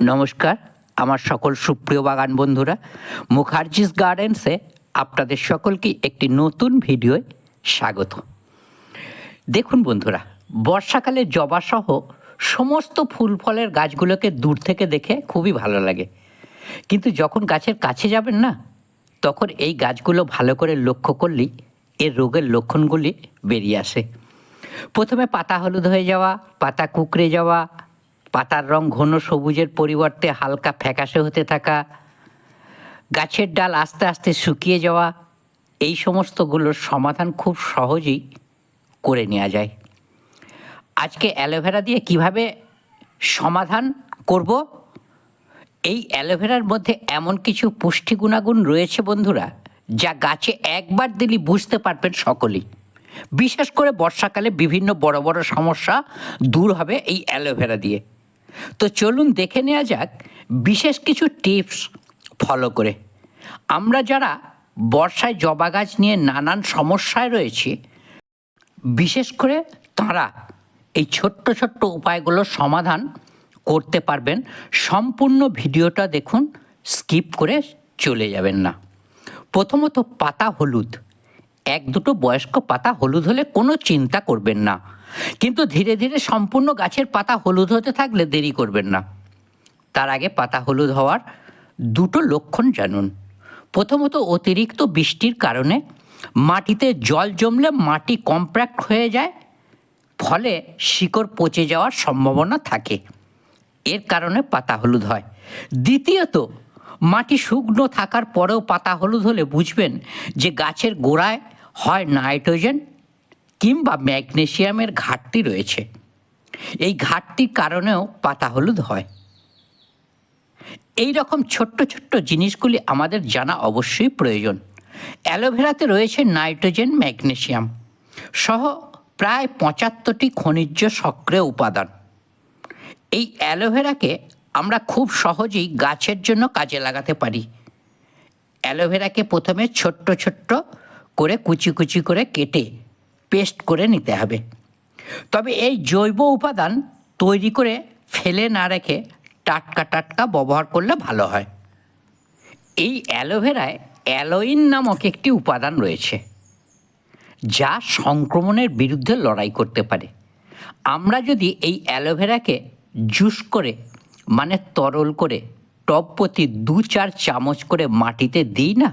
নমস্কার, আমার সকল সুপ্রিয় বাগান বন্ধুরা, মুখার্জিস গার্ডেন্সে আপনাদের সকলকে একটি নতুন ভিডিওয় স্বাগত। দেখুন বন্ধুরা, বর্ষাকালে জবাসহ সমস্ত ফুল ফলের গাছগুলোকে দূর থেকে দেখে খুবই ভালো লাগে। কিন্তু যখন গাছের কাছে যাবেন না, তখন এই গাছগুলো ভালো করে লক্ষ্য করলেই এর রোগের লক্ষণগুলি বেরিয়ে আসে। প্রথমে পাতা হলুদ হয়ে যাওয়া, পাতা কুকড়ে যাওয়া পাতার রং ঘন সবুজের পরিবর্তে হালকা ফ্যাকাশে হতে থাকা, গাছের ডাল আস্তে আস্তে শুকিয়ে যাওয়া, এই সমস্তগুলোর সমাধান খুব সহজেই করে নেওয়া যায়। আজকে অ্যালোভেরা দিয়ে কীভাবে সমাধান করব? এই অ্যালোভেরার মধ্যে এমন কিছু পুষ্টি গুণাগুণ রয়েছে বন্ধুরা, যা গাছে একবার দিলে বুঝতে পারবেন সকলেই। বিশেষ করে বর্ষাকালে বিভিন্ন বড় বড় সমস্যা দূর হবে এই অ্যালোভেরা দিয়ে। তো চলুন দেখে নেওয়া যাক বিশেষ কিছু টিপস ফলো করে। আমরা যারা বর্ষায় জবা গাছ নিয়ে নানান সমস্যায় রয়েছি, বিশেষ করে তারা এই ছোট্ট ছোট্ট উপায়গুলোর সমাধান করতে পারবেন, সম্পূর্ণ ভিডিওটা দেখুন, স্কিপ করে চলে যাবেন না। প্রথমত পাতা হলুদ। এক দুটো বয়স্ক পাতা হলুদ হলে কোনো চিন্তা করবেন না। কিন্তু ধীরে ধীরে সম্পূর্ণ গাছের পাতা হলুদ হতে থাকলে দেরি করবেন না। তার আগে পাতা হলুদ হওয়ার দুটো লক্ষণ জানুন। প্রথমত অতিরিক্ত বৃষ্টির কারণে মাটিতে জল জমলে মাটি কম্প্যাক্ট হয়ে যায়, ফলে শিকড় পচে যাওয়ার সম্ভাবনা থাকে। এর কারণে পাতা হলুদ হয়। দ্বিতীয়ত, মাটি শুকনো থাকার পরেও পাতা হলুদ হলে বুঝবেন যে গাছের গোড়ায় হয় নাইট্রোজেন কিংবা ম্যাগনেশিয়ামের ঘাটতি রয়েছে। এই ঘাটতির কারণেও পাতা হলুদ হয়। এই রকম ছোট্ট ছোট্ট জিনিসগুলি আমাদের জানা অবশ্যই প্রয়োজন। অ্যালোভেরাতে রয়েছে নাইট্রোজেন, ম্যাগনেশিয়াম সহ প্রায় পঁচাত্তরটি খনিজ সক্রিয় উপাদান। এই অ্যালোভেরাকে আমরা খুব সহজেই গাছের জন্য কাজে লাগাতে পারি। অ্যালোভেরাকে প্রথমে ছোট্ট ছোট্ট করে কুচি কুচি করে কেটে পেস্ট করে নিতে হবে। তবে এই জৈব উপাদান তৈরি করে ফেলে না রেখে টাটকা টাটকা ব্যবহার করলে ভালো হয়। এই অ্যালোভেরায় অ্যালোইন নামক একটি উপাদান রয়েছে, যা সংক্রমণের বিরুদ্ধে লড়াই করতে পারে। আমরা যদি এই অ্যালোভেরাকে জুস করে মানে তরল করে, টব প্রতি দু চার চামচ করে মাটিতে দিই না,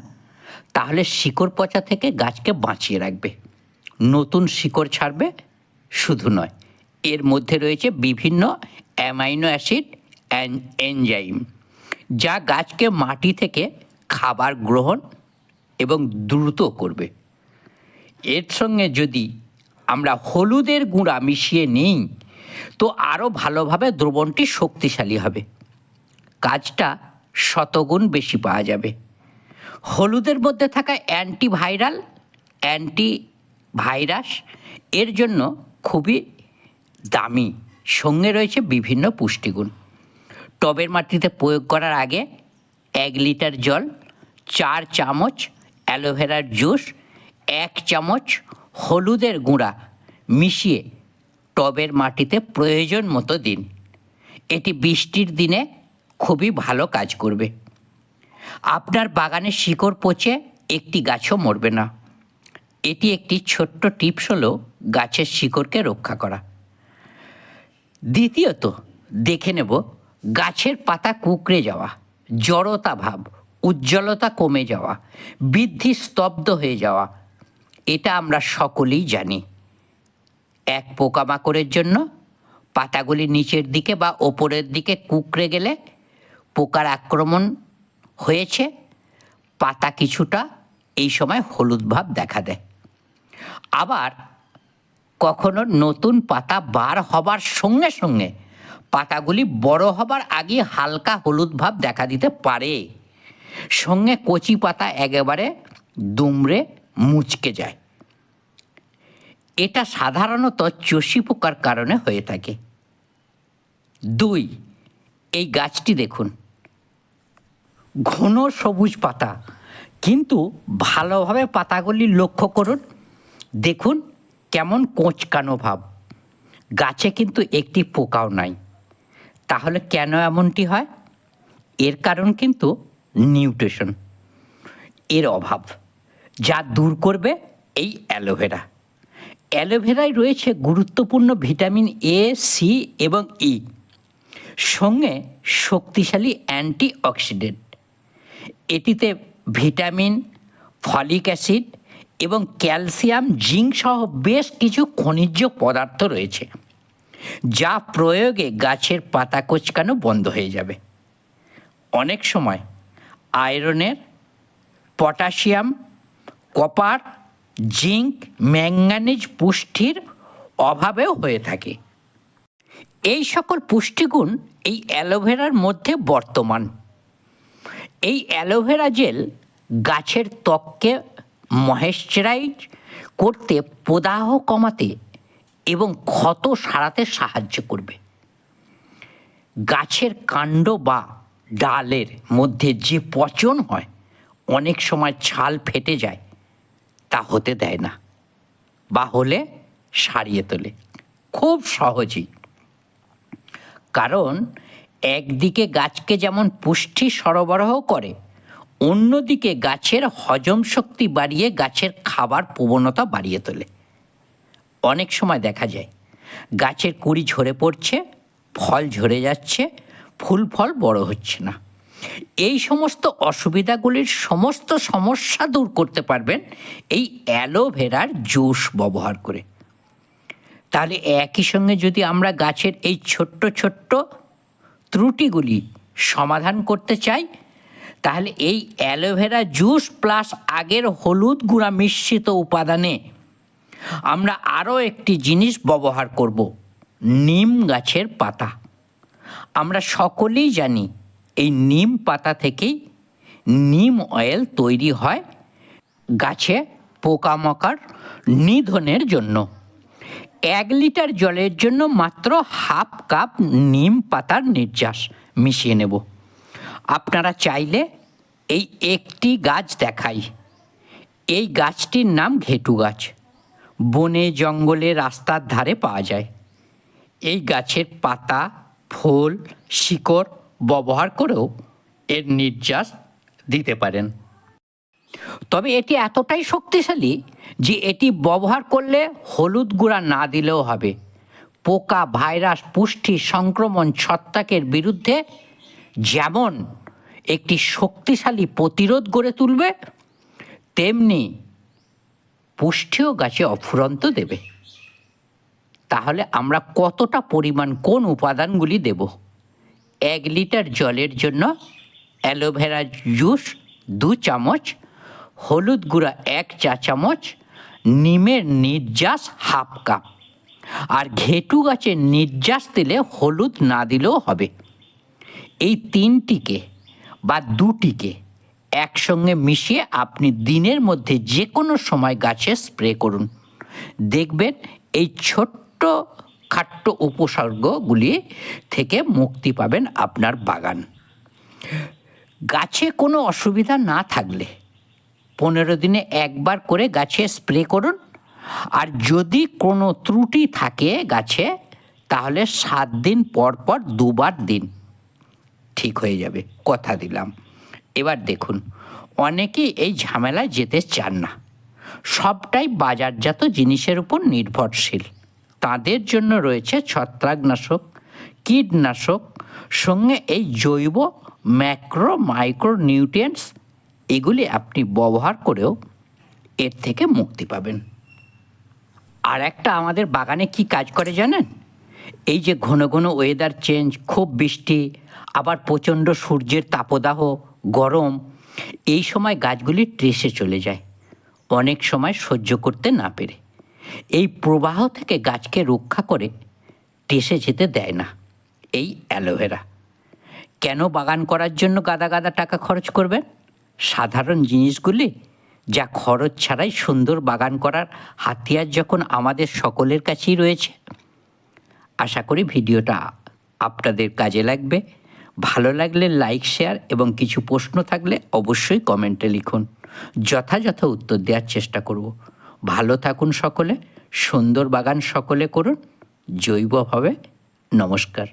তাহলে শিকড় পচা থেকে গাছকে বাঁচিয়ে রাখবে। নতুন শিকড় ছাড়বে? শুধু নয়, এর মধ্যে রয়েছে বিভিন্ন অ্যামাইনো অ্যাসিড এনজাইম, যা গাছকে মাটি থেকে খাবার গ্রহণ এবং দ্রুত করবে। এর সঙ্গে যদি আমরা হলুদের গুঁড়া মিশিয়ে নিই, তো আরও ভালোভাবে দ্রবণটি শক্তিশালী হবে। কাজটা শতগুণ বেশি পাওয়া যাবে। হলুদের মধ্যে থাকা অ্যান্টিভাইরাল, অ্যান্টি ভাইরাস, এর জন্য খুবই দামি। সঙ্গে রয়েছে বিভিন্ন পুষ্টিগুণ। টবের মাটিতে প্রয়োগ করার আগে এক লিটার জল, চার চামচ অ্যালোভেরার জুস, এক চামচ হলুদের গুঁড়া মিশিয়ে টবের মাটিতে প্রয়োজন মতো দিন। এটি বৃষ্টির দিনে খুবই ভালো কাজ করবে। আপনার বাগানে শিকড় পচে একটি গাছও মরবে না। এটি একটি ছোট্ট টিপস হলো গাছের শিকড়কে রক্ষা করা। দ্বিতীয়ত, দেখে নেব গাছের পাতা কুকড়ে যাওয়া, জড়তা ভাব, উজ্জ্বলতা কমে যাওয়া, বৃদ্ধি স্তব্ধ হয়ে যাওয়া, এটা আমরা সকলেই জানি। এক পোকামাকড়ের জন্য পাতাগুলি নিচের দিকে বা ওপরের দিকে কুকড়ে গেলে পোকার আক্রমণ হয়েছে, পাতা কিছুটা এই সময় হলুদ ভাব দেখা দেয়। আবার কখনো নতুন পাতা বার হবার সঙ্গে সঙ্গে পাতাগুলি বড় হবার আগে হালকা হলুদ ভাব দেখা দিতে পারে। সঙ্গে কচি পাতা একেবারে দুমড়ে মুচকে যায়। এটা সাধারণত চষি পোকার কারণে হয়ে থাকে। দুই, এই গাছটি দেখুন। ঘন সবুজ পাতা, কিন্তু ভালোভাবে পাতাগুলি লক্ষ্য করুন। দেখুন কেমন কোঁচকানো ভাব। গাছে কিন্তু একটি পোকাও নাই। তাহলে কেন এমনটি হয়? এর কারণ কিন্তু নিউট্রিশন। এর অভাব, যা দূর করবে এই অ্যালোভেরা। অ্যালোভেরায় রয়েছে গুরুত্বপূর্ণ ভিটামিন এ সি এবং ই সঙ্গে শক্তিশালী অ্যান্টি অক্সিডেন্ট এটিতে ভিটামিন, ফলিক অ্যাসিড এবং ক্যালসিয়াম, জিঙ্ক সহ বেশ কিছু খনিজ পদার্থ রয়েছে, যা প্রয়োগে গাছের পাতা কোচকানো বন্ধ হয়ে যাবে। অনেক সময় আয়রনের, পটাশিয়াম, কপার, জিঙ্ক ম্যাঙ্গানিজ পুষ্টির অভাবেও হয়ে থাকে। এই সকল পুষ্টিগুণ এই অ্যালোভেরার মধ্যে বর্তমান। এই অ্যালোভেরা জেল গাছের ত্বককে ময়েশ্চারাইজ করতে প্রদাহ কমাতে এবং ক্ষত সারাতে সাহায্য করবে। গাছের কাণ্ড বা ডালের মধ্যে যে পচন হয়, অনেক সময় ছাল ফেটে যায়, তা হতে দেয় না। বা হলে সারিয়ে তোলে। খুব সহজেই। কারণ একদিকে গাছকে যেমন পুষ্টি সরবরাহ করে অন্যদিকে গাছের হজম শক্তি বাড়িয়ে গাছের খাবার প্রবণতা বাড়িয়ে তোলে। অনেক সময় দেখা যায়, গাছের কুড়ি ঝরে পড়ছে, ফল ঝরে যাচ্ছে, ফুল ফল বড় হচ্ছে না। এই সমস্ত অসুবিধাগুলির সমস্ত সমস্যা দূর করতে পারবেন এই অ্যালোভেরার জুস ব্যবহার করে। তাহলে একই সঙ্গে যদি আমরা গাছের এই ছোট্ট ছোট্ট ত্রুটিগুলি সমাধান করতে চাই তাহলে এই অ্যালোভেরা জুস প্লাস আগের হলুদ গুঁড়া মিশ্রিত উপাদানে আমরা আরও একটি জিনিস ব্যবহার করব, নিম গাছের পাতা। আমরা সকলেই জানি এই নিম পাতা থেকেই নিম অয়েল তৈরি হয় গাছে পোকামাকড় নিধনের জন্য। এক লিটার জলের জন্য মাত্র হাফ কাপ নিম পাতার নির্যাস মিশিয়ে নেব। আপনারা চাইলে এই একটি গাছ দেখাই। এই গাছটির নাম ঘেটু গাছ। বনে জঙ্গলে রাস্তার ধারে পাওয়া যায়। এই গাছের পাতা, ফুল, শিকড় ব্যবহার করেও এর নির্যাস দিতে পারেন। তবে এটি এতটাই শক্তিশালী যে এটি ব্যবহার করলে হলুদ গুঁড়া না দিলেও হবে। পোকা, ভাইরাস, পুষ্টি, সংক্রমণ, ছত্রাকের বিরুদ্ধে যেমন একটি শক্তিশালী প্রতিরোধ গড়ে তুলবে, তেমনি পুষ্টিও গাছে অফুরন্ত দেবে। তাহলে আমরা কতটা পরিমাণ কোন উপাদানগুলি দেব? এক লিটার জলের জন্য অ্যালোভেরা জুস দু চামচ, হলুদ গুঁড়া এক চা চামচ, নিমের নির্যাস হাফ কাপ। আর ঘেটু গাছের নির্যাস দিলে হলুদ না দিলেও হবে। এই তিনটিকে বা দুটিকে একসঙ্গে মিশিয়ে আপনি দিনের মধ্যে যে কোনো সময় গাছে স্প্রে করুন। দেখবেন এই ছোট্ট খাট্ট উপসর্গগুলি থেকে মুক্তি পাবেন আপনার বাগান। গাছে কোনো অসুবিধা না থাকলে পনেরো দিনে একবার করে গাছে স্প্রে করুন। আর যদি কোনো ত্রুটি থাকে গাছে, তাহলে সাত দিন পর পর দুবার দিন। ঠিক হয়ে যাবে, কথা দিলাম। এবার দেখুন, অনেকেই এই ঝামেলায় যেতে চান না। সবটাই বাজারজাত জিনিসের উপর নির্ভরশীল। তাদের জন্য রয়েছে ছত্রাকনাশক, কীটনাশক, সঙ্গে এই জৈব ম্যাক্রো মাইক্রো নিউট্রিয়েন্টস, এগুলি আপনি ব্যবহার করেও এর থেকে মুক্তি পাবেন। আর একটা, আমাদের বাগানে কি কাজ করে জানেন? এই যে ঘন ঘন ওয়েদার চেঞ্জ খুব বৃষ্টি আবার প্রচণ্ড সূর্যের তাপদাহ, গরম, এই সময় গাছগুলি ট্রেসে চলে যায়। অনেক সময় সহ্য করতে না পেরে। এই প্রবাহ থেকে গাছকে রক্ষা করে টেসে যেতে দেয় না এই অ্যালোভেরা। কেন বাগান করার জন্য গাদা গাদা টাকা খরচ করবেন? সাধারণ জিনিসগুলি যা খরচ ছাড়াই সুন্দর বাগান করার হাতিয়ার যখন আমাদের সকলের কাছেই রয়েছে। আশা করি ভিডিওটা আপনাদের কাজে লাগবে। ভালো লাগলে লাইক শেয়ার এবং কিছু প্রশ্ন থাকলে অবশ্যই কমেন্টে লিখুন। যথাযথ উত্তর দেওয়ার চেষ্টা করব। ভালো থাকুন সকলে, সুন্দর বাগান সকলে করুন। জৈবভাবে নমস্কার।